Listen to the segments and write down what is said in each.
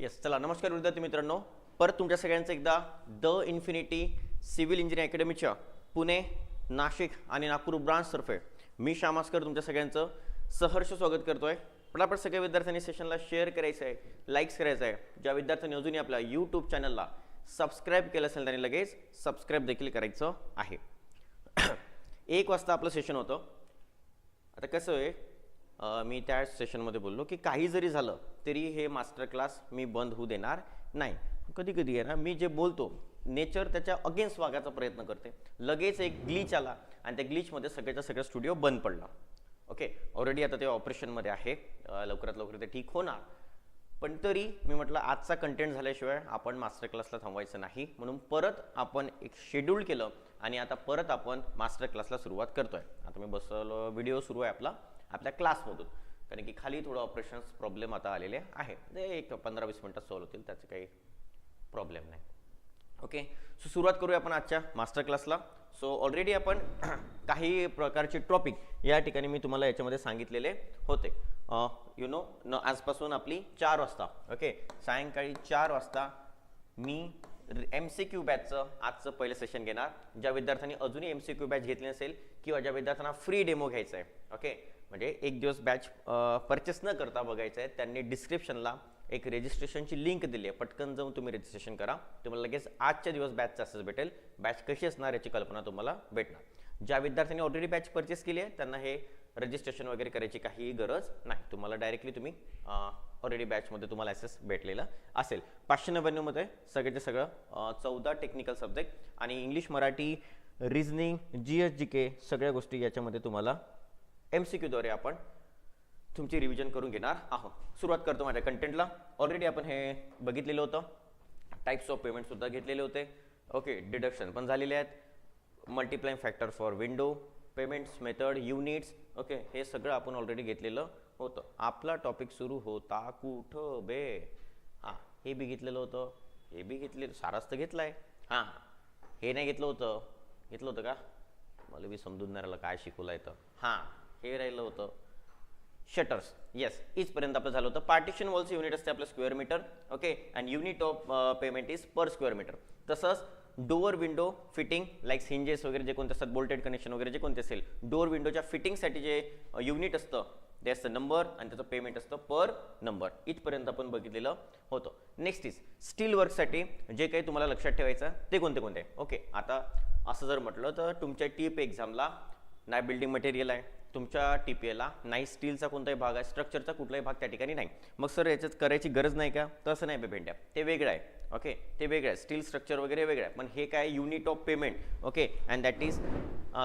Yes चला नमस्कार विद्यार्थी मित्रांनो. परत तुमच्या सगळ्यांचं एकदा द इन्फिनिटी सिव्हिल इंजिनिअरिंग अकॅडमीच्या पुणे नाशिक आणि नागपूर ब्रांचतर्फे मी श्यामास्कर तुमच्या सगळ्यांचं सहर्ष स्वागत करतो आहे पटापट सगळ्या विद्यार्थ्यांनी सेशनला शेअर करायचं आहे लाईक्स करायचं आहे. ज्या विद्यार्थ्यांनी अजूनही आपल्या यूट्यूब चॅनलला सबस्क्राईब केलं असेल त्यांनी लगेच सबस्क्राईब देखील करायचं आहे. एक वाजता आपलं सेशन होतं. आता कसं आहे मी त्या सेशनमध्ये बोललो की काही जरी झालं तरी हे मास्टर क्लास मी बंद होऊ देणार नाही. कधी कधी आहे ना मी जे बोलतो नेचर त्याच्या अगेन्स्ट वागायचा प्रयत्न करते. लगेच एक ग्लिच आला आणि त्या ग्लिचमध्ये सगळ्याच्या सगळ्या स्टुडिओ बंद पडला. ओके ऑलरेडी आता ते ऑपरेशनमध्ये आहे. लवकरात लवकर ते ठीक होणार. पण तरी मी म्हटलं आजचा कंटेंट झाल्याशिवाय आपण मास्टर क्लासला थांबवायचं नाही. म्हणून परत आपण एक शेड्यूल केलं आणि आता परत आपण मास्टर क्लासला सुरुवात करतोय. आता मी बसलो व्हिडिओ सुरू आहे आपला. आपल्या क्लासमधून. कारण की खाली थोडं ऑपरेशन्स प्रॉब्लेम आता आलेले आहे. ते एक पंधरा वीस मिनटात सॉल्व्ह होतील त्याचे काही प्रॉब्लेम नाही. ओके सो सुरुवात करूया आपण आजच्या मास्टर क्लासला सो ऑलरेडी आपण काही प्रकारचे टॉपिक या ठिकाणी मी तुम्हाला याच्यामध्ये सांगितलेले होते. यु नो न आजपासून आपली चार वाजता. ओके सायंकाळी चार वाजता मी एम सी क्यू बॅचचं आजचं पहिलं सेशन घेणार. ज्या विद्यार्थ्यांनी अजूनही एम सी क्यू बॅच घेतली नसेल किंवा ज्या विद्यार्थ्यांना फ्री डेमो घ्यायचा आहे ओके म्हणजे एक दिवस बॅच परचेस न करता बघायचं आहे त्यांनी डिस्क्रिप्शनला एक रजिस्ट्रेशनची लिंक दिली आहे. पटकन जाऊन तुम्ही रजिस्ट्रेशन करा. तुम्हाला लगेच आजच्या दिवस बॅचचा असेच भेटेल. बॅच कशी असणार याची कल्पना तुम्हाला भेटणार. ज्या विद्यार्थ्यांनी ऑलरेडी बॅच परचेस केली आहे त्यांना हे रजिस्ट्रेशन वगैरे करायची काही गरज नाही. तुम्हाला डायरेक्टली तुम्ही ऑलरेडी बॅचमध्ये तुम्हाला ॲसेस भेटलेला असेल. पाचशे नव्याण्णवमध्ये सगळ्याचे सगळं चौदा टेक्निकल सब्जेक्ट आणि English Marathi reasoning G S G K सगळ्या गोष्टी याच्यामध्ये तुम्हाला एम सी क्यूद्वारे आपण तुमची रिव्हिजन करून घेणार आहोत. सुरुवात करतो माझ्या कंटेंटला ऑलरेडी आपण हे बघितलेलं होतं. टाईप्स ऑफ पेमेंटसुद्धा घेतलेले होते. ओके डिडक्शन पण झालेले आहेत. Multiplying factor for window payments method units okay हे सगळं आपण ऑलरेडी घेतलेलं होतं. आपला टॉपिक सुरू होता कुठं बे? हां हे बी घेतलेलं होतं. हे बी घेतलेलं साराच तर घेतलं आहे हां हे नाही घेतलं होतं. घेतलं होतं का? मला बी समजून नाही राहिलं काय शिकवलं आहे तर. हां. हे राहिलं होतं. शटर्स येस इथपर्यंत आपलं झालं होतं. पार्टिशन वॉलचं युनिट असते आपलं square metre okay and unit of payment is per square metre तसंच door window fitting like hinges वगैरे जे कोणते असतात बोल्टेड कनेक्शन वगैरे जे कोणते असेल डोअर विंडोच्या फिटिंगसाठी जे uh, युनिट असतं ते असतं नंबर आणि त्याचं पेमेंट असतं पर नंबर इथपर्यंत आपण बघितलेलं होतं. नेक्स्ट इज स्टील वर्कसाठी जे काही तुम्हाला लक्षात ठेवायचं ते कोणते कोणते? ओके आता असं जर म्हटलं तर तुमच्या टीप एक्झामला नाही बिल्डिंग मटेरियल आहे. तुमच्या टी पी एला नाही स्टीलचा कोणताही भाग आहे स्ट्रक्चरचा कुठलाही भाग त्या ठिकाणी नाही. मग सर याच्यात करायची गरज नाही का? तसं नाही बे भेंड्या. ते वेगळं आहे ओके ते वेगळं आहे. स्टील स्ट्रक्चर वगैरे वेगळं आहे. पण हे काय unit of payment okay and that is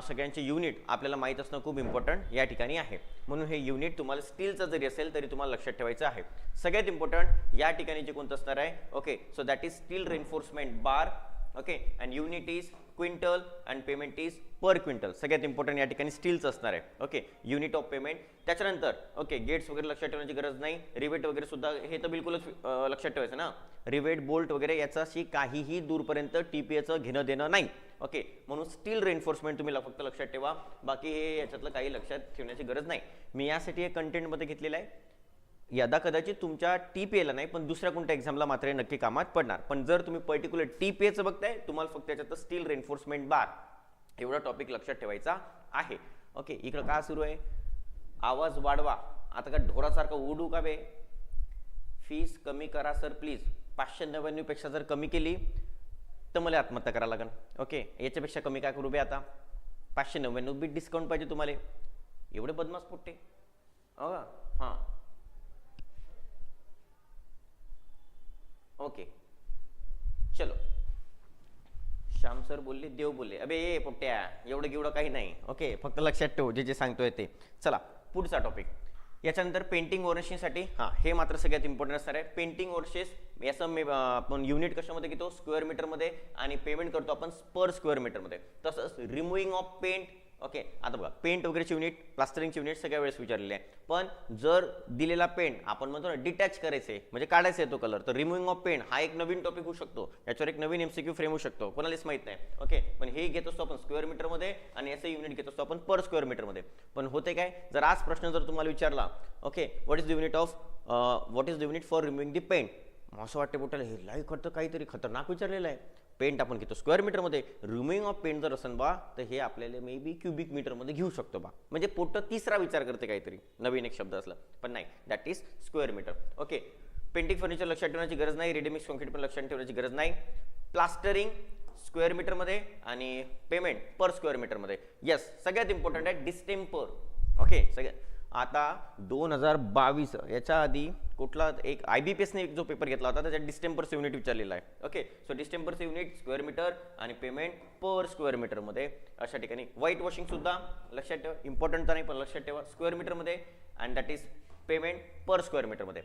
सगळ्यांचे युनिट आपल्याला माहीत असणं खूप इम्पॉर्टंट या ठिकाणी आहे. म्हणून हे युनिट तुम्हाला स्टीलचं जरी असेल तरी तुम्हाला लक्षात ठेवायचं आहे. सगळ्यात इम्पॉर्टंट या ठिकाणी जे कोणतं असणार आहे okay so that is steel reinforcement bar okay and unit is quintal and payment is per quintal सगळ्यात इम्पॉर्टंट या ठिकाणी स्टीलचं असणार आहे. ओके युनिट ऑफ पेमेंट त्याच्यानंतर ओके गेट्स वगैरे लक्षात ठेवण्याची गरज नाही. रिवेट वगैरे सुद्धा हे तर बिलकुलच लक्षात ठेवायचं ना. रिवेट बोल्ट वगैरे याच्याशी काहीही दूरपर्यंत टी पी एचं घेणं देणं नाही. ओके म्हणून स्टील रेन्फोर्समेंट तुम्ही फक्त लक्षात ठेवा. बाकी हे याच्यातलं काही लक्षात ठेवण्याची गरज नाही. मी यासाठी हे कंटेंटमध्ये घेतलेलं आहे. यदा कदाचित तुमच्या टी पी एला नाही पण दुसऱ्या कोणत्या एक्झामला मात्र नक्की कामात पडणार. पण जर तुम्ही पर्टिक्युलर टी पी एचं बघताय तुम्हाला फक्त त्याच्यात स्टील रेन्फोर्समेंट बार. एवढा टॉपिक लक्षात ठेवायचा आहे. ओके इकडं का सुरू आहे? आवाज वाढवा. आता का ढोरासारखं उडू का बे? फीस कमी करा सर प्लीज पाचशे नव्याण्णवपेक्षा जर कमी केली तर मला आत्महत्या करावं लागेल ओके याच्यापेक्षा कमी काय करू बे आता? पाचशे नव्याण्णव बी डिस्काउंट पाहिजे तुम्हाला. एवढे बदमास पुट्टे. हो हां. ओके. चलो. श्याम सर बोलले देव बोलले. अबे ए पोट्या एवढं गिवडं काही नाही. ओके फक्त लक्षात ठेव जे जे सांगतोय ते. चला पुढचा टॉपिक याच्यानंतर पेंटिंग ओरशिंगसाठी हां हे मात्र सगळ्यात इम्पॉर्टंट असणार आहे पेंटिंग ओरशेस याचं मी आपण युनिट कशामध्ये घेतो? स्क्वेअर मीटरमध्ये आणि पेमेंट करतो आपण पर स्क्वेअर मीटरमध्ये तसंच रिमूविंग ऑफ पेंट ओके आता बघा पेंट वगैरेचे युनिट प्लास्टरिंगचे युनिट सगळ्या वेळेस विचारलेले आहे. पण जर दिलेला पेंट आपण म्हणतो ना डिटॅच करायचे म्हणजे काढायचा आहे तो कलर तर रिमुव्हिंग ऑफ पेंट हा एक नवीन टॉपिक होऊ शकतो. याच्यावर एक नवीन एमसीक्यू फ्रेम होऊ शकतो. कोणालाच माहीत नाही. ओके पण हे घेत असतो आपण स्क्वेअर मीटरमध्ये आणि याचं युनिट घेत असतो आपण पर स्क्वेअर मीटरमध्ये पण होते काय? जर आज प्रश्न जर तुम्हाला विचारला okay what is the unit of what is the unit for removing the paint असं वाटतं पोटाला हे लाईक वाटतं काहीतरी खतरनाक विचारलेलं आहे. पेंट आपण घेतो. स्क्वेअर मीटरमध्ये रुमिंग ऑफ पेंट जर असेल बा तर हे आपल्याला मे बी क्युबिक मीटरमध्ये घेऊ शकतो बा. म्हणजे पोट तिसरा विचार करते काहीतरी. नवीन एक शब्द असला. पण नाही that is square metre okay painting furniture लक्षात ठेवण्याची गरज नाही. रेडीमिक्स कॉन्क्रीट पण लक्षात ठेवण्याची गरज नाही. प्लास्टरिंग स्क्वेअर मीटरमध्ये आणि पेमेंट पर स्क्वेअर मीटरमध्ये येस सगळ्यात इम्पॉर्टंट आहे डिस्टेम्पर ओके सगळ्यात आता दोन हजार बावीस याच्या आधी कुठला एक आय बी पी एसने एक जो पेपर घेतला होता त्याच्यात डिस्टेम्पर्स युनिट विचारलेला आहे. Okay so distempers unit square metre आणि पेमेंट पर स्क्वेअर मीटरमध्ये अशा ठिकाणी व्हाईट वॉशिंगसुद्धा लक्षात ठेवा. इम्पॉर्टंट तर नाही पण लक्षात ठेवा. स्क्वेअर मीटरमध्ये and that is payment per square मीटरमध्ये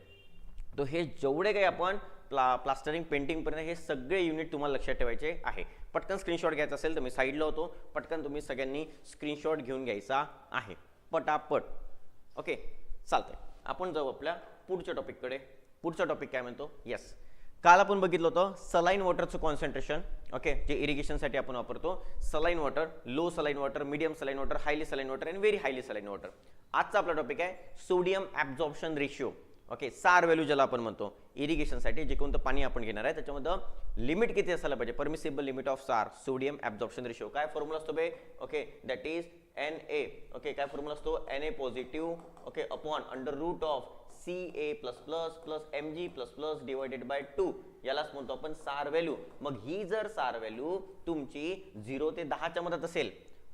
तो हे जेवढे काही आपण प्ला प्लास्टरिंग पेंटिंगपर्यंत हे सगळे युनिट तुम्हाला लक्षात ठेवायचे आहे. पटकन स्क्रीनशॉट घ्यायचा असेल तर मी साईडला होतो. पटकन तुम्ही सगळ्यांनी स्क्रीनशॉट घेऊन घ्यायचा आहे. पटापट. ओके चालतंय. आपण जाऊ आपल्या पुढच्या टॉपिककडे पुढचा टॉपिक काय म्हणतो? येस काल आपण बघितलं होतं सलाईन वॉटरचं कॉन्सन्ट्रेशन ओके जे इरिगेशनसाठी आपण वापरतो. Saline water low saline water medium saline water highly saline water and very highly saline water आजचा आपला टॉपिक आहे sodium absorption ratio okay SAR value ज्याला आपण म्हणतो इरिगेशनसाठी जे कोणतं पाणी आपण घेणार आहे त्याच्यामध्ये लिमिट किती असायला पाहिजे? Permissible limit of SAR sodium absorption ratio काय फॉर्म्युला असतो बे? Okay that is N A okay काय फॉर्म्युला असतो? N A positive okay upon under root of C A plus plus plus M G plus plus divided by two यालाच म्हणतो आपण सार value मग ही जर सार व्हॅल्यू तुमची झिरो ते दहाच्या मधात असेल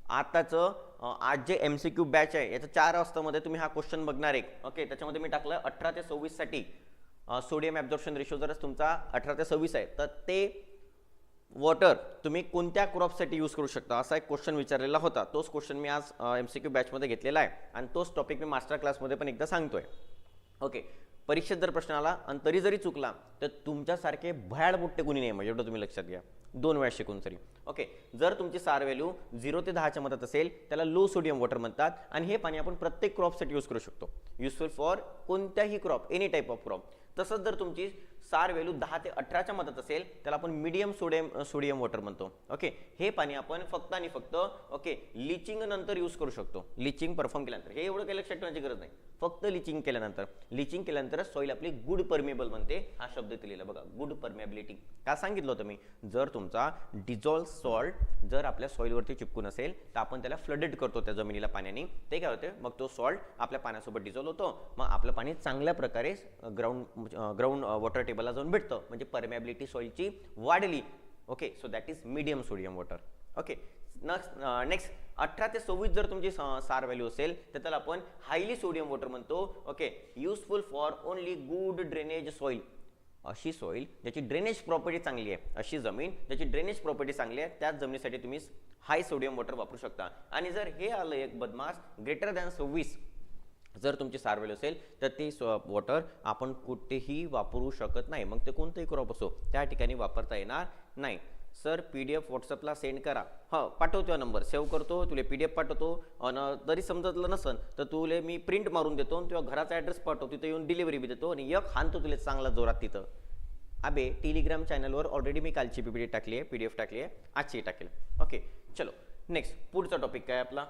आताचं आज जे एम सी क्यू बॅच आहे याचं चार वाजतामध्ये तुम्ही हा क्वेश्चन बघणार एक. ओके त्याच्यामध्ये मी टाकलं अठरा ते सव्वीससाठी सोडियम ॲब्झॉर्प्शन रेशो जर तुमचा अठरा ते सव्वीस आहे. तर ते वॉटर तुम्ही कोणत्या क्रॉपसाठी यूज करू शकता? असा एक क्वेश्चन विचारलेला होता. तोच क्वेश्चन मी आज एम सी क्यू बॅचमध्ये घेतलेला आहे. आणि तोच टॉपिक मी मास्टर क्लासमध्ये पण एकदा सांगतोय. ओके परीक्षेत जर प्रश्न आला आणि तरी जरी चुकला तर तुमच्यासारखे भयाड बुट्टे कुणी नाही म्हणजे एवढं तुम्ही लक्षात घ्या. दोन वेळा शिकून तरी. ओके जर तुमची सार व्हॅल्यू झिरो ते दहाच्या मतात असेल त्याला लो सोडियम वॉटर म्हणतात आणि हे पाणी आपण प्रत्येक क्रॉपसाठी यूज करू शकतो. युजफुल फॉर कोणत्याही crop any type of crop तसंच जर तुमची सार व्हॅल्यू दहा ते अठराच्या मदत असेल त्याला आपण मिडियम सोडियम सोडियम वॉटर म्हणतो. ओके हे पाणी आपण फक्त आणि फक्त ओके लिचिंग नंतर यूज करू शकतो. लिचिंग परफॉर्म केल्यानंतर. हे एवढं काही लक्षात ठेवण्याची गरज नाही. फक्त लिचिंग केल्यानंतर. लिचिंग केल्यानंतर सॉईल आपली गुड परमेबल बनते हा शब्द इथे लिहिला बघा. गुड परमेबिलिटी का सांगितलं होतं मी? जर तुमचा डिझॉल्व सॉल्ट जर आपल्या सॉईलवरती चिपकून असेल तर आपण त्याला फ्लडेड करतो त्या जमिनीला पाण्याने. ते काय होते? मग तो सॉल्ट आपल्या पाण्यासोबत डिझॉल्व होतो. मग आपलं पाणी चांगल्या प्रकारे ग्राउंड ग्राउंड वॉटर टेबल टेबलला जाऊन भेटतं म्हणजे परमेबिलिटी सॉईलची वाढली. Okay so that is medium sodium water okay next next अठरा ते सव्वीस जर तुमची सार व्हॅल्यू असेल तर त्याला आपण हायली सोडियम वॉटर म्हणतो. Okay useful for only good drainage soil अशी सॉईल ज्याची ड्रेनेज प्रॉपर्टी चांगली आहे. अशी जमीन ज्याची ड्रेनेज प्रॉपर्टी चांगली आहे त्याच जमिनीसाठी तुम्ही हाय सोडियम वॉटर वापरू शकता. आणि जर हे आलं एक बदमाश ग्रेटर दॅन सव्वीस जर तुमची सारवेल असेल तर ते वॉटर आपण कुठेही वापरू शकत नाही. मग ते कोणतंही क्रॉप असो त्या ठिकाणी वापरता येणार नाही. सर पी डी एफ व्हॉट्सअपला सेंड करा. हां पाठवतो नंबर सेव्ह करतो तुला पी डी एफ पाठवतो. आणि जरी समजतलं नसन तर तुले मी प्रिंट मारून देतो आणि तुझ्या घराचा ॲड्रेस पाठवतो तिथं येऊन डिलिव्हरी बी देतो. आणि एक हानतो तुला चांगला जोरात तिथं. अबे टेलिग्राम चॅनलवर ऑलरेडी मी कालची पी पी डी टाकली आहे पी डी एफ टाकली. आहे आजची टाकेल ओके चलो. नेक्स्ट पुढचा टॉपिक काय आपला?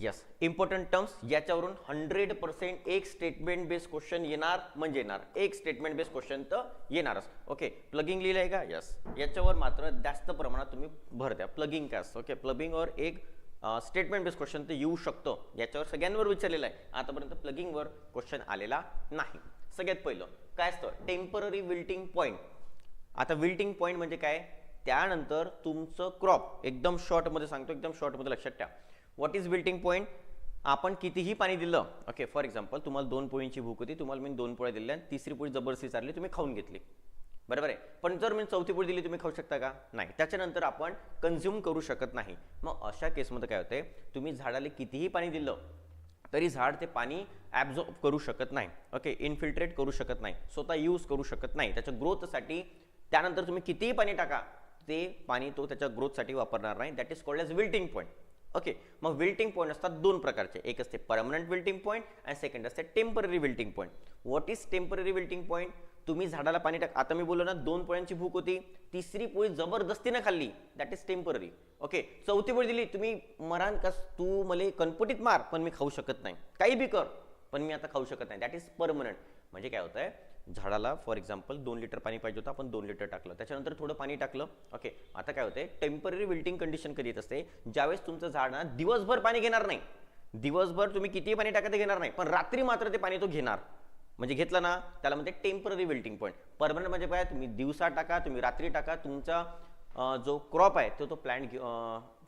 यस इम्पॉर्टंट टर्म्स याच्यावरून हंड्रेड पर्सेंट एक स्टेटमेंट बेस्ड क्वेश्चन येणार म्हणजे येणार. एक स्टेटमेंट बेस्ड क्वेश्चन तर येणारच. ओके प्लगिंग लिहिलं आहे का? यस याच्यावर मात्र जास्त प्रमाणात तुम्ही भर द्या. प्लगिंग काय असतं ओके प्लगिंगवर एक स्टेटमेंट बेस्ड क्वेश्चन तर येऊ शकतो. याच्यावर सगळ्यांवर विचारलेलं आहे. आतापर्यंत प्लगिंगवर क्वेश्चन आलेला नाही. सगळ्यात पहिलं काय असतं? टेंपररी विल्टिंग पॉईंट आता विल्टिंग पॉईंट म्हणजे काय? त्यानंतर तुमचं क्रॉप एकदम शॉर्टमध्ये सांगतो. एकदम शॉर्टमध्ये लक्षात ठेवा. व्हॉट इज विल्टिंग पॉईंट आपण कितीही पाणी दिलं ओके फॉर एक्झाम्पल तुम्हाला दोन पोळींची भूक होती तुम्हाला मी दोन पोळ्या दिल्या आणि तिसरी पोळी जबरदस्ती चालली तुम्ही खाऊन घेतली. बरोबर आहे? पण जर मी चौथी पोळी दिली तुम्ही खाऊ शकता का? नाही. त्याच्यानंतर आपण कन्झ्युम करू शकत नाही. मग अशा केसमध्ये काय होते तुम्ही झाडाला कितीही पाणी दिलं तरी झाड ते पाणी ॲब्झॉर्ब करू शकत नाही. ओके इन्फिल्ट्रेट करू शकत नाही. स्वतः यूज करू शकत नाही. त्याच्या ग्रोथसाठी त्यानंतर तुम्ही कितीही पाणी टाका ते पाणी तो त्याच्या ग्रोथसाठी वापरणार नाही. That is called as wilting point okay मग विल्टिंग पॉईंट असतात दोन प्रकारचे. एक असते परमनंट विल्टिंग पॉईंट आणि सेकंड असते temporary wilting point what is temporary wilting point तुम्ही झाडाला पाणी टाक. आता मी बोललो ना दोन पोळ्यांची भूक होती. तिसरी पोळी जबरदस्तीनं खाल्ली. दॅट इज टेंपररी ओके चौथी पोळी दिली. तुम्ही मरान कस तू मला कणपटीत मार पण मी खाऊ शकत नाही. काही बी कर पण मी आता खाऊ शकत नाही. दॅट इज परमनंट म्हणजे काय होतं झाडाला फॉर एक्झाम्पल दोन लिटर पाणी पाहिजे होतं आपण दोन लिटर टाकलं. त्याच्यानंतर थोडं पाणी टाकलं. ओके आता काय होते टेंपररी विल्टिंग कंडिशन कधी येत असते? ज्यावेळेस तुमचं झाड ना दिवसभर पाणी घेणार नाही. दिवसभर तुम्ही कितीही पाणी टाका ते घेणार नाही. पण रात्री मात्र ते पाणी तो घेणार. म्हणजे घेतलं ना त्याला म्हणते टेंपररी विल्टिंग पॉईंट परमनंट म्हणजे काय? तुम्ही दिवसा टाका तुम्ही रात्री टाका तुमचा जो क्रॉप आहे तो तो प्लॅन्ट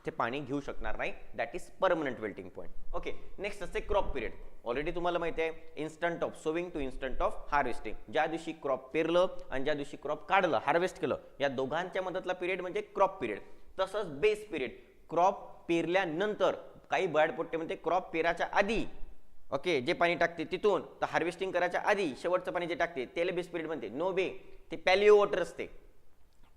ते पाणी घेऊ शकणार नाही. That is permanent wilting point okay next असते क्रॉप पिरियड ऑलरेडी तुम्हाला माहिती आहे instant of sowing to instant of harvesting ज्या दिवशी क्रॉप पेरलं आणि ज्या दिवशी क्रॉप काढलं हार्वेस्ट केलं या दोघांच्या मदतला पिरियड म्हणजे क्रॉप पिरियड तसंच बेस पिरियड क्रॉप पेरल्यानंतर काही बॅडपोट्टे म्हणते क्रॉप पेराच्या आधी ओके जे पाणी टाकते तिथून तर हार्वेस्टिंग करायच्या आधी शेवटचं पाणी जे टाकते त्याला बेस पिरियड म्हणते. नो बे ते पॅलिओ वॉटर असते.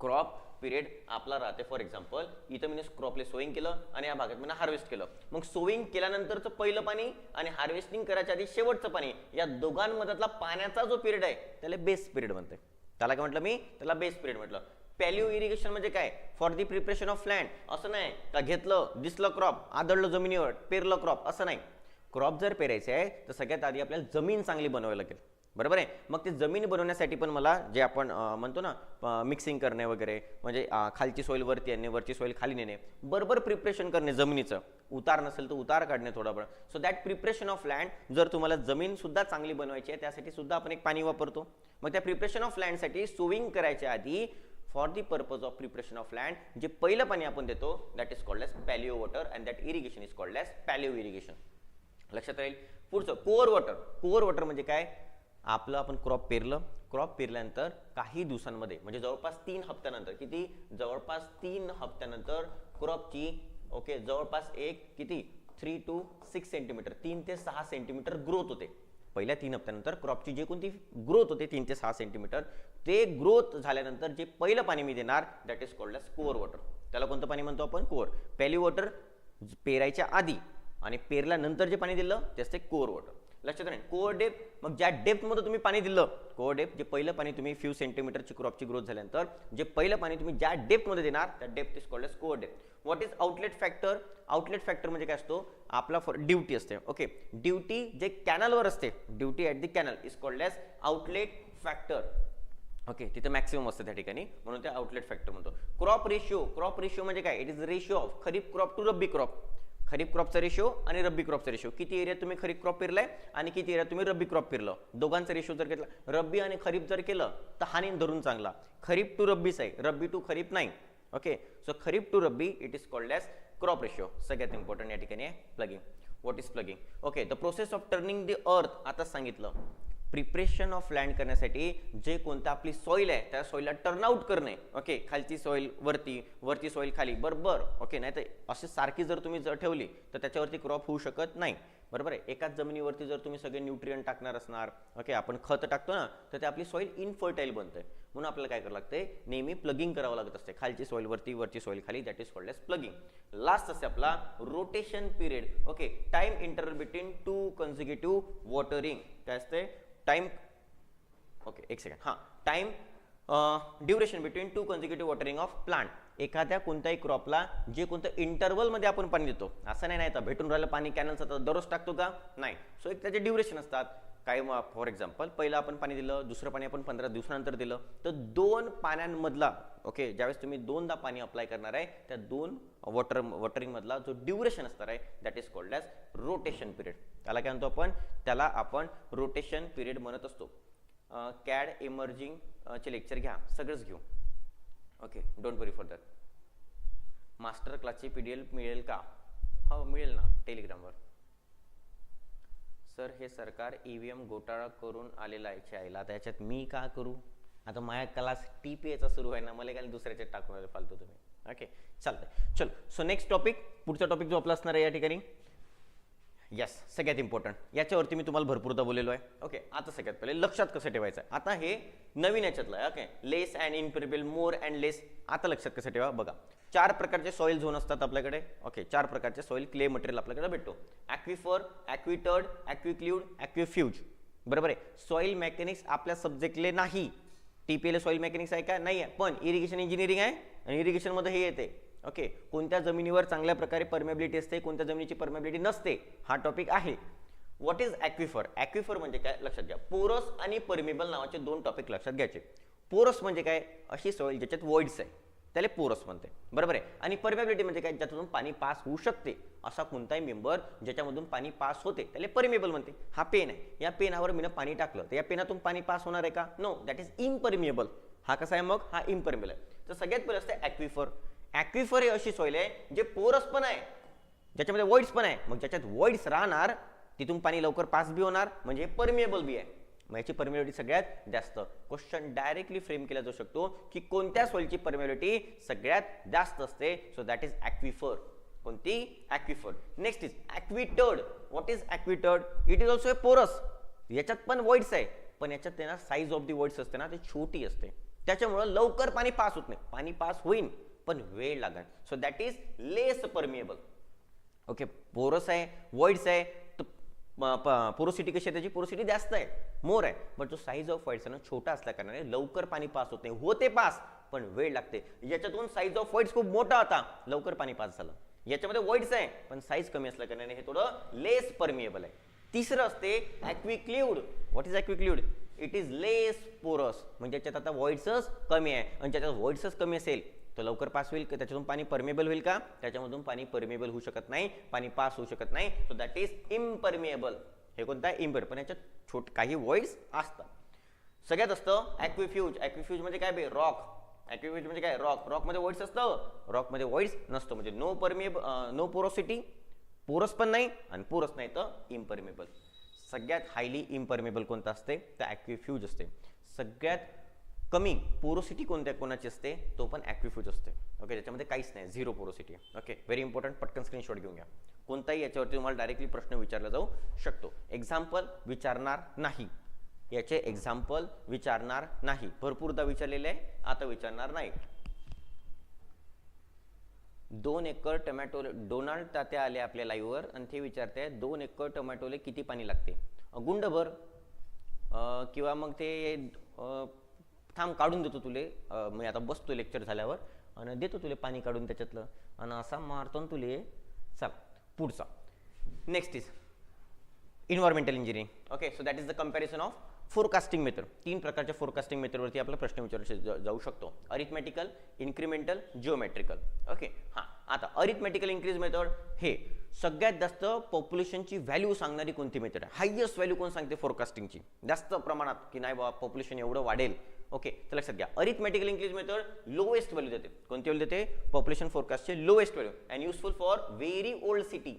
क्रॉप पिरियड आपला राहते फॉर एक्झाम्पल इथं मी क्रॉपले सोईंग केलं आणि या भागात मी हार्वेस्ट केलं. मग सोईंग केल्यानंतरचं पहिलं पाणी आणि हार्वेस्टिंग करायच्या आधी शेवटचं पाणी या दोघांमधला पाण्याचा जो पिरियड आहे त्याला बेस पिरियड म्हणते त्याला काय म्हटलं मी? त्याला बेस पिरियड म्हटलं. पॅल्यू इरिगेशन म्हणजे काय? For the preparation of land असं नाही का घेतलं दिसलं क्रॉप आदळलं जमिनीवर पेरलं क्रॉप असं नाही. क्रॉप जर पेरायचं आहे तर सगळ्यात आधी आपल्याला जमीन चांगली बनवावी लागेल. बरोबर आहे? मग ते जमीन बनवण्यासाठी पण मला जे आपण म्हणतो ना मिक्सिंग करणे वगैरे म्हणजे खालची सॉईल वरती आणणे वरची सॉईल खाली नेणे बरोबर प्रिपरेशन करणे जमिनीचं. उतार नसेल तर उतार काढणे थोडाफार. So that preparation of land जर तुम्हाला जमीन सुद्धा चांगली बनवायची आहे त्यासाठी सुद्धा आपण एक पाणी वापरतो. मग त्या प्रिपरेशन ऑफ लँडसाठी सोविंग करायच्या आधी for the purpose of preparation of land जे पहिलं पाणी आपण देतो that is called less paleo water and that irrigation is called less paleo irrigation लक्षात राहील? पुढचं कोअर वॉटर कोअर वॉटर म्हणजे काय? आपलं आपण क्रॉप पेरलं क्रॉप पेरल्यानंतर काही दिवसांमध्ये म्हणजे जवळपास तीन हप्त्यानंतर किती? जवळपास तीन हप्त्यानंतर क्रॉपची ओके जवळपास एक किती? थ्री टू सिक्स सेंटीमीटर तीन ते सहा सेंटीमीटर ग्रोथ होते. पहिल्या तीन हप्त्यानंतर क्रॉपची जे कोणती ग्रोथ होते तीन ते सहा सेंटीमीटर ते ग्रोथ झाल्यानंतर जे पहिलं पाणी मी देणार that is called as kor water त्याला कोणतं पाणी म्हणतो आपण? कोअर पॅली वॉटर पेरायच्या आधी आणि पेरल्यानंतर जे पाणी दिलं ते असते कोअर वॉटर लक्षात राहील. कोअर डेप मग ज्या डेप्थमध्ये तुम्ही पाणी दिलं कोअर डेप जे पहिलं पाणी तुम्ही फ्यू सेंटीमीटरची क्रॉपची ग्रोथ झाल्यानंतर जे पहिलं पाणी तुम्ही ज्या डेप्थमध्ये देणार त्या depth is called as kor depth what is outlet factor outlet factor म्हणजे काय असतो? आपला फॉर ड्युटी असते. ओके ड्युटी जे कॅनलवर असते duty at the canal is called as outlet factor okay तिथे मॅक्सिमम असतं त्या ठिकाणी. म्हणून ते आउटलेट फॅक्टर म्हणतो. क्रॉप रेशिओ क्रॉप रेशिओ म्हणजे काय? It is ratio of kharif crop to rabi crop kharif क्रॉपचा ratio आणि रब्बी क्रॉपचा रेशो किती एरिया तुम्ही खरीप क्रॉप पेरलाय आणि किती एरिया तुम्ही रब्बी क्रॉप पेरलं? दोघांचा रेशो जर घेतला रब्बी आणि खरीप जर केलं तर हानी धरून चांगला. खरीप टू रब्बीच आहे. रब्बी टू खरीप नाही. Okay so kharif to rabi it is called as crop ratio सगळ्यात इम्पॉर्टंट या ठिकाणी आहे ploughing what is ploughing okay the process of turning the earth आता सांगितलं. प्रिपरेशन ऑफ लँड करण्यासाठी जे कोणतं आपली सॉईल आहे त्या सॉईलला टर्नआउट करणे. ओके खालची सॉईल वरती वरची सॉईल खाली. बरोबर. ओके नाही तर अशी सारखी जर तुम्ही जर ठेवली तर त्याच्यावरती क्रॉप होऊ शकत नाही. बरोबर आहे? एकाच जमिनीवरती जर तुम्ही सगळे न्यूट्रियन टाकणार असणार ओके आपण खत टाकतो ना तर ते आपली सॉईल इनफर्टाईल बनते. म्हणून आपल्याला काय करावं लागते? नेहमी प्लगिंग करावं लागत असते. खालची सॉईल वरती वरची सॉईल खाली that is called as ploughing last असते आपला rotation period okay time interval between two consecutive watering काय असते? टाइम ओके एक सेकंड हां time duration between two consecutive watering of plant एखाद्या कोणत्याही क्रॉपला जे कोणतं इंटरवलमध्ये आपण पाणी देतो. असं नाही नाही तर भेटून राहिलं पाणी कॅनलचं तर दररोज टाकतो का? नाही. सो एक त्याचे ड्युरेशन असतात. काय फॉर एक्झाम्पल पहिलं आपण पाणी दिलं दुसरं पाणी आपण पंधरा दिवसानंतर दिलं. तर दोन पाण्यांमधला ओके ज्यावेळेस तुम्ही दोनदा पाणी अप्लाय करणार आहे त्या दोन वॉटर वॉटरिंगमधला जो ड्युरेशन असणार आहे that is called as rotation period त्याला काय म्हणतो आपण? त्याला आपण रोटेशन पिरियड म्हणत असतो. कॅड इमर्जिंग चे लेक्चर घ्या सगळंच घेऊ. Okay don't worry for that master क्लासची पी डी एल मिळेल का? हो मिळेल ना टेलिग्रामवर सर हे सरकार ई व्ही एम घोटाळा करून आलेलं आहे शाळेला. आता याच्यात मी का करू? आता माझ्या क्लास टी पी एचा सुरू आहे ना मला काय दुसऱ्याच्यात टाकून आले फालतू तुम्ही. ओके चालतंय. चल सो नेक्स्ट टॉपिक पुढचा टॉपिक जो आपला असणार आहे या ठिकाणी यस सगळ्यात इम्पॉर्टंट याच्यावरती मी तुम्हाला भरपूरदा बोललेलो आहे. ओके आता सगळ्यात पहिले लक्षात कसं ठेवायचं? आहे आता हे नवीन याच्यातलं आहे. Okay less and impermeable more and less आता लक्षात कसं ठेवा? बघा चार प्रकारचे सॉईल झोन असतात आपल्याकडे. ओके चार प्रकारचे सॉईल क्ले मटेरियल आपल्याकडे भेटतो. ॲक्विफर ॲक्विटर्ड ॲक्विक्ल्यूड ॲक्विफ्यूज बरोबर आहे? सॉईल मेकॅनिक्स आपल्या सब्जेक्टले नाही. T P L soil mechanics आहे का? नाही आहे पण इरिगेशन इंजिनिअरिंग आहे आणि इरिगेशनमध्ये हे येते. ओके कोणत्या जमिनीवर चांगल्या प्रकारे परमेबिलिटी असते कोणत्या जमिनीची परमेबिलिटी नसते हा टॉपिक आहे. व्हॉट इज ॲक्विफर ॲक्विफर म्हणजे काय? लक्षात घ्या. पोरस आणि परमेबल नावाचे दोन टॉपिक लक्षात घ्यायचे. पोरस म्हणजे काय? अशी सोय ज्याच्यात वॉइड्स आहे. त्याला पोरस म्हणते. बरोबर आहे? आणि परमेबिलिटी म्हणजे काय? ज्याच्यातून पाणी पास होऊ शकते. असा कोणताही मेंबर ज्याच्यामधून पाणी पास होते त्याला परमेबल म्हणते. हा पेन आहे. या पेनावर मी पाणी टाकलं. तर या पेनातून पाणी पास होणार आहे का? नो दॅट इज इम्परमिएबल हा कसा आहे मग? हा इम्परमिएबल आहे. तर सगळ्यात पहिले असते ॲक्विफर ॲक्विफर हे अशी सोयल आहे जे पोरस पण आहे ज्याच्यामध्ये वॉइड्स पण आहे. मग ज्याच्यात वॉइड्स राहणार तिथून पाणी लवकर पास बी होणार म्हणजे परमिएबल बी आहे. मग याची परमिबिलिटी सगळ्यात जास्त. क्वेश्चन डायरेक्टली फ्रेम केला जाऊ शकतो की कोणत्या सॉइलची परमिबिलिटी सगळ्यात जास्त असते? सो दॅट इज ॲक्विफर कोणती? Aquifer next is aquitard what is aquitard it is also a porous याच्यात पण वॉइड्स आहे. पण याच्यात त्यांना साईज ऑफ दी वॉइड्स असते ना ती छोटी असते. त्याच्यामुळं लवकर पाणी पास होत नाही. पाणी पास होईल पण वेळ लागेल so that is less permeable okay porous आहे वॉइड्स आहे पोरोसिटी कशी आहे त्याची? पोरोसिटी जास्त आहे मोर आहे. बट जो साईज ऑफ वॉइड्स आहे ना छोटा असल्या कारणाने लवकर पाणी पास होत नाही. होते पास पण वेळ लागते. याच्यातून साईज ऑफ वॉइड्स खूप मोठा होता लवकर पाणी पास झालं. याच्यामध्ये वॉइड्स आहे पण साईज कमी असल्या कारणाने हे थोडं लेस परमिएबल आहे. तिसरं असते aquiclude what is aquiclude it is less porous म्हणजे याच्यात आता व्हॉइड्सच कमी आहे. आणि ज्याच्यात व्हॉइड्सच कमी असेल तर लवकर पास होईल का? त्याच्यातून पाणी परमेबल होईल का? त्याच्यामधून पाणी परमेबल होऊ शकत नाही पाणी पास होऊ शकत नाही. सो दॅट इज इम्परमिएबल हे कोणतं आहे? इम्पर पण याच्यात छोट काही वॉइड्स असतात. सगळ्यात असतं ॲक्विफ्यूज ॲक्विफ्यूज म्हणजे काय बे? रॉक ॲक्विफ्यूज म्हणजे काय? रॉक रॉकमध्ये वॉइड्स असतं. रॉकमध्ये वॉइड्स नसतं. म्हणजे no permeable no porosity porous पण नाही आणि पोरस नाही तर इम्परमेबल सगळ्यात हायली इम्परमेबल कोणतं असते? तर ॲक्विफ्यूज असते. सगळ्यात कमी पोरोसिटी कोणत्या कोणाची असते तो पण ॲक्विफ्यूज असते ओके ज्याच्यामध्ये काहीच नाही zero porosity okay very important पटकन स्क्रीनशॉट घेऊन घ्या. कोणताही याच्यावरती तुम्हाला डायरेक्टली प्रश्न विचारला जाऊ शकतो. एक्झाम्पल विचारणार नाही. याचे एक्झाम्पल विचारणार नाही. भरपूरदा विचारलेले आहे आता विचारणार नाही. दोन एकर टोमॅटोले डोनाल्ड तात्या आले आपल्या लाईव्हवर आणि ते विचारते दोन एकर टोमॅटोले किती पाणी लागते? गुंडभर. किंवा मग ते थांब काढून देतो तुले. मी आता बसतो लेक्चर झाल्यावर. आणि देतो तुले पाणी काढून त्याच्यातलं. आणि असा मारतो ना तुले. चल पुढचा. Next is environmental engineering okay so that is the comparison of forecasting method तीन प्रकारच्या फोरकास्टिंग मेथडवरती आपला प्रश्न विचारू जाऊ शकतो. अरिथमॅटिकल इन्क्रिमेंटल जिओमेट्रिकल ओके हां. आता अरिथमॅटिकल इन्क्रीज मेथड हे सगळ्यात जास्त पॉप्युलेशनची व्हॅल्यू सांगणारी कोणती मेथड आहे? हायएस्ट व्हॅल्यू कोण सांगते फोरकास्टिंगची जास्त प्रमाणात की नाही बाबा पॉप्युलेशन एवढं वाढेल. ओके तर लक्षात घ्या. Arithmetical increase method lowest value देते. कोणती व्हॅल्यू देते? Population फोरकास्टचे lowest value and useful for very old city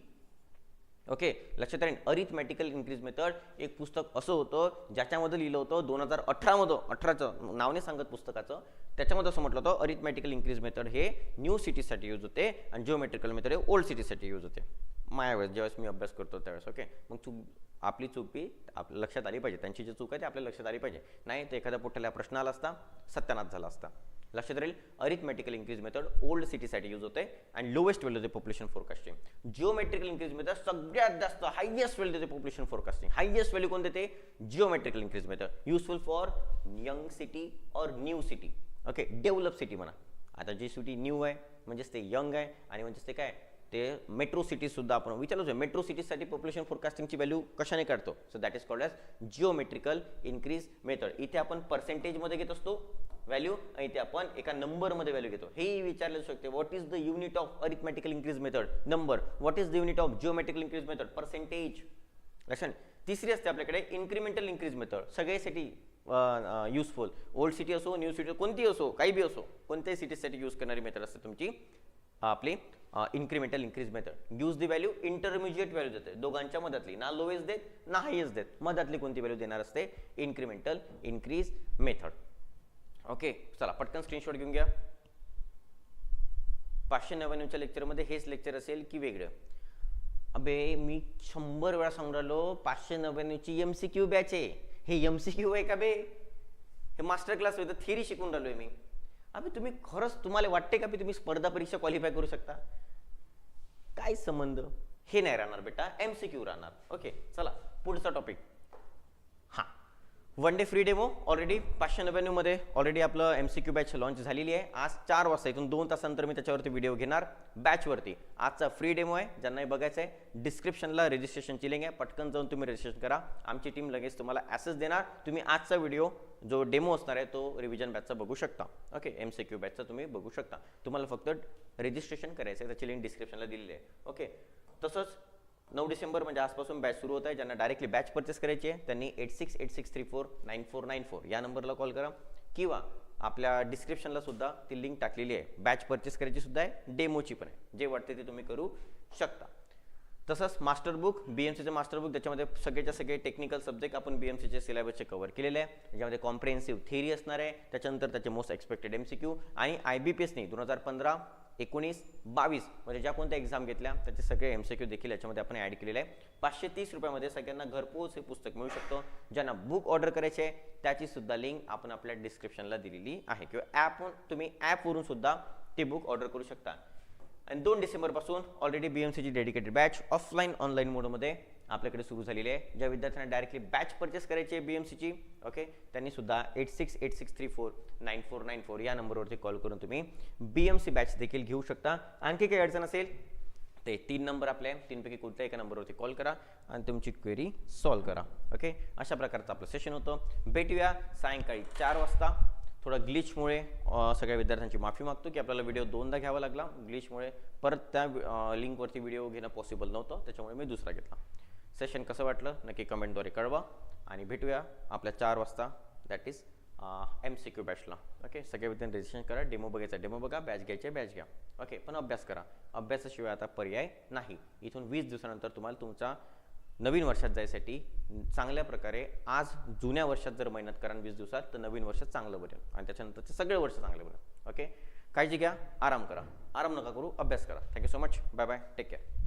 okay लक्षात राहील अरिथमॅटिकल इन्क्रीज मेथड एक पुस्तक असं होतं ज्याच्यामध्ये लिहिलं होतं दोन हजार अठरामध्ये अठराचं नाव नाही सांगत पुस्तकाचं त्याच्यामध्ये असं म्हटलं होतं अरिथमॅटिकल इन्क्रीज मेथड हे न्यू सिटीसाठी यूज होते आणि जिओमेट्रिकल मेथड हे ओल्ड सिटीसाठी यूज होते. माझ्यावेळेस ज्यावेळेस मी अभ्यास करतो त्यावेळेस ओके मग चूक आपली चुकी आप लक्षात आली पाहिजे. त्यांची जी चूक आहे ती आपल्या लक्षात आली पाहिजे. नाही तर एखाद्या पोट्याला प्रश्न आला असता सत्यानाश झाला असता. लक्षात राहील अरिथमॅटिकल इन्क्रीज मेथड ओल्ड सिटीसाठी यूज होते आणि लोएस्ट व्हॅल्यू देते population forecasting geometrical increase method सगळ्यात जास्त हायएस्ट व्हॅल्यू देते पॉप्युलेशन फोरकास्टिंग हायएस्ट व्हॅल्यू कोणते ते? Geometrical increase method useful for young city और new city okay develop city म्हणा. आता जी सिटी न्यू आहे म्हणजेच ते यंग आहे आणि म्हणजेच ते काय? ते मेट्रो सिटीजसुद्धा आपण विचारलो मेट्रो सिटीजसाठी पॉप्युलेशन फोरकास्टिंगची व्हॅल्यू कशाने काढतो? So that is called as geometrical increase method इथे आपण पर्सेंटेजमध्ये घेत असतो व्हॅल्यू आणि इथे आपण एका नंबरमध्ये व्हॅल्यू घेतो. हेही विचारलं जाऊ शकते. What is the unit of arithmetical increase method number what is the unit of geometrical increase method percentage लक्षात तिसरी असते आपल्याकडे इन्क्रिमेंटल इन्क्रीज मेथड सगळ्यासाठी युजफुल ओल्ड सिटी असो न्यू सिटी कोणती असो काही बी असो कोणत्याही सिटीसाठी यूज करणारी मेथड असते तुमची आपली incremental increase method use the value intermediate value देते. दोघांच्या मधातली. ना लोएस्ट देत ना हायएस्ट देत. मधातली कोणती व्हॅल्यू देणार असते? इन्क्रिमेंटल इन्क्रीज मेथड ओके चला पटकन स्क्रीनशॉट घेऊन घ्या. पाचशे नव्याण्णवच्या लेक्चरमध्ये हेच लेक्चर असेल की वेगळं. अबे मी शंभर वेळा सांगून राहिलो पाचशे नव्याण्णवची एम सी क्यू बॅच आहे. हे एम सी क्यू आहे का बे? हे मास्टर क्लास होतं थिअरी शिकून आहे मी. अभि तुम्ही खरंच तुम्हाला वाटते का बे तुम्ही स्पर्धा परीक्षा क्वालिफाय करू शकता? काय संबंध? हे नाही राहणार बेटा एम सी क्यू राहणार. ओके चला पुढचा topic one day free demo already पाचशे नव्याण्णवमध्ये ऑलरेडी आपलं M C Q batch launch झालेली आहे. आज चार वाजता इथून दोन तासानंतर मी त्याच्यावरती व्हिडिओ घेणार बॅचवरती आजचा फ्री डेमो आहे ज्यांनाही बघायचं आहे डिस्क्रिप्शनला रजिस्ट्रेशनची लिंक आहे. पटकन जाऊन तुम्ही रजिस्ट्रेशन करा. आमची टीम लगेच तुम्हाला ॲसेस देणार. तुम्ही आजचा व्हिडिओ जो डेमो असणार आहे तो रिव्हिजन बॅचचा बघू शकता. ओके एम सी क्यू बॅचचा तुम्ही बघू शकता. तुम्हाला फक्त रजिस्ट्रेशन करायचं आहे त्याची लिंक डिस्क्रिप्शनला दिलेली आहे. ओके तसंच नऊ डिसेंबर म्हणजे आजपासून बॅच सुरू होत आहे. ज्यांना डायरेक्टली बॅच परचेस करायची आहे त्यांनी eight six eight six three four nine four nine four या नंबरला कॉल करा. किंवा आपल्या डिस्क्रिप्शनला सुद्धा ती लिंक टाकलेली आहे. बॅच परचेस करायची सुद्धा आहे. डेमोची पण आहे. जे वाटते ते तुम्ही करू शकता. तसंच मास्टर बुक बी एम सीचं मास्टर बुक त्याच्यामध्ये सगळेच्या सगळे टेक्निकल सब्जेक्ट आपण बी एम सीचे सिलेबसचे कव्हर केलेले आहे. ज्यामध्ये कॉम्प्रिहेन्सिव्ह थिअरी असणार आहे. त्याच्यानंतर त्याचे most expected M C Q आणि आय बी पी एसनी दोन हजार पंधरा एकोणीस बावीस म्हणजे ज्या कोणत्या एक्झाम घेतल्या त्याचे सगळे एम सी क्यू देखील याच्यामध्ये आपण ॲड केलेले आहे. पाचशे तीस रुपयामध्ये सगळ्यांना घरपोच हे पुस्तक मिळू शकतं. ज्यांना बुक ऑर्डर करायचे आहे त्याची सुद्धा लिंक आपण आपल्या डिस्क्रिप्शनला दिलेली आहे. किंवा ॲप तुम्ही ॲपवरून सुद्धा ते बुक ऑर्डर करू शकता. आणि दोन डिसेंबरपासून ऑलरेडी बी एम सीची डेडिकेटेड बॅच ऑफलाईन ऑनलाईन मोडमध्ये आपल्याकडे सुरू झालेली आहे. ज्या विद्यार्थ्यांना डायरेक्टली बॅच परचेस करायची आहे बी एम सीची ओके त्यांनी सुद्धा eight six eight six three four nine four nine four या नंबरवरती कॉल करून तुम्ही बी एम सी बॅच देखील घेऊ शकता. आणखी काही अडचण असेल ते तीन नंबर आपले तीनपैकी कोणत्या एका नंबरवरती कॉल करा आणि तुमची क्वेरी सॉल्व्ह करा ओके अशा प्रकारचं आपलं सेशन होतं. भेटूया सायंकाळी चार वाजता. थोडं ग्लिचमुळे सगळ्या विद्यार्थ्यांची माफी मागतो की आपल्याला व्हिडिओ दोनदा घ्यावा लागला. ग्लिचमुळे परत त्या लिंकवरती व्हिडिओ घेणं पॉसिबल नव्हतं. त्याच्यामुळे मी दुसरा घेतला. सेशन कसं वाटलं? नक्की कमेंटद्वारे कळवा. आणि भेटूया आपल्या चार वाजता. That is M C Q बॅचला okay सगळे विद्यार्थी रजिस्ट्रेशन करा. डेमो बघायचा डेमो बघा. बॅच घ्यायचे बॅच घ्या. ओके पण अभ्यास करा. अभ्यासाशिवाय आता पर्याय नाही. इथून वीस दिवसानंतर तुम्हाला तुमचा नवीन वर्षात जायसाठी चांगल्या प्रकारे आज जुन्या वर्षात जर मेहनत करा वीस दिवसात तर नवीन वर्ष चांगलं बनेल. आणि त्याच्यानंतरचे सगळे वर्ष चांगले बनेल. ओके काळजी घ्या. आराम करा. आराम नका करू. अभ्यास करा. Thank you so much bye bye take care